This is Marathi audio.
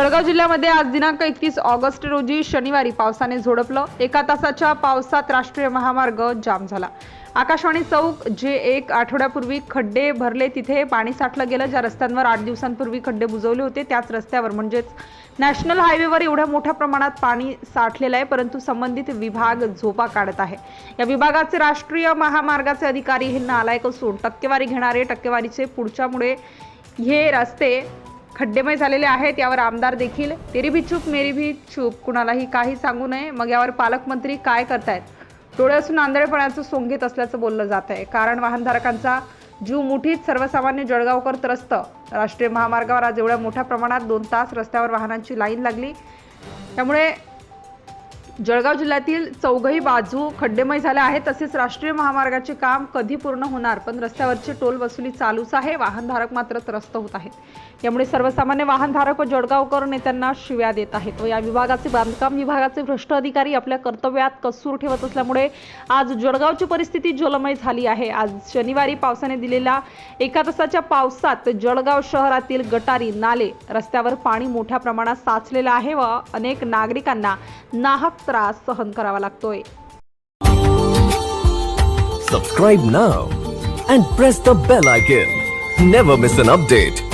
जळगाव जिल्ह्यामध्ये आज दिनांक एकतीस ऑगस्ट रोजी शनिवारी पावसाने झोडपलं. एका तासाच्या पावसात राष्ट्रीय महामार्ग जाम झाला. आकाशवाणी चौक जे एक आठवड्यापूर्वी खड्डे भरले तिथे पाणी साठलं गेलं. ज्या रस्त्यांवर आठ दिवसांपूर्वी खड्डे बुजवले होते त्याच रस्त्यावर म्हणजेच नॅशनल हायवेवर एवढ्या मोठ्या प्रमाणात पाणी साठलेलं आहे परंतु संबंधित विभाग झोपा काढत आहे. या विभागाचे राष्ट्रीय महामार्गाचे अधिकारी हे नालायक असून टक्केवारी घेणारे टक्केवारीचे पुढच्यामुळे हे रस्ते खड्डेमय झालेले आहेत. यावर आमदार देखील तेरी भी चूप मेरी भी चूप. कुणालाही काही सांगू नये. मग यावर पालकमंत्री काय करतायत? डोळे असून आंधळेपणाचं सोंग घेत असल्याचं बोललं जात आहे कारण वाहनधारकांचा जीव मुठीत सर्वसामान्य जळगावकर त्रस्त. राष्ट्रीय महामार्गावर आज एवढ्या मोठ्या प्रमाणात दोन तास रस्त्यावर वाहनांची लाईन लागली. त्यामुळे जळगाव जिल्ह्यातील चौघही बाजू खड्डेमय झाल्या आहेत. तसेच राष्ट्रीय महामार्गाचे काम कधी पूर्ण होणार? पण रस्त्यावरची टोल वसुली चालूच आहे. वाहनधारक मात्र त्रस्त होत आहेत. यामुळे सर्वसामान्य वाहनधारक व जळगावकर नेत्यांना शिव्या देत आहेत. व या विभागाचे बांधकाम विभागाचे भ्रष्ट अधिकारी आपल्या कर्तव्यात कसूर ठेवत असल्यामुळे आज जळगावची परिस्थिती जलमय झाली आहे. आज शनिवारी पावसाने दिलेल्या एका तासाच्या पावसात जळगाव शहरातील गटारी नाले रस्त्यावर पाणी मोठ्या प्रमाणात साचलेलं आहे व अनेक नागरिकांना नाहक त्रास सहन करावा लागतोय subscribe now and press the bell icon never miss an update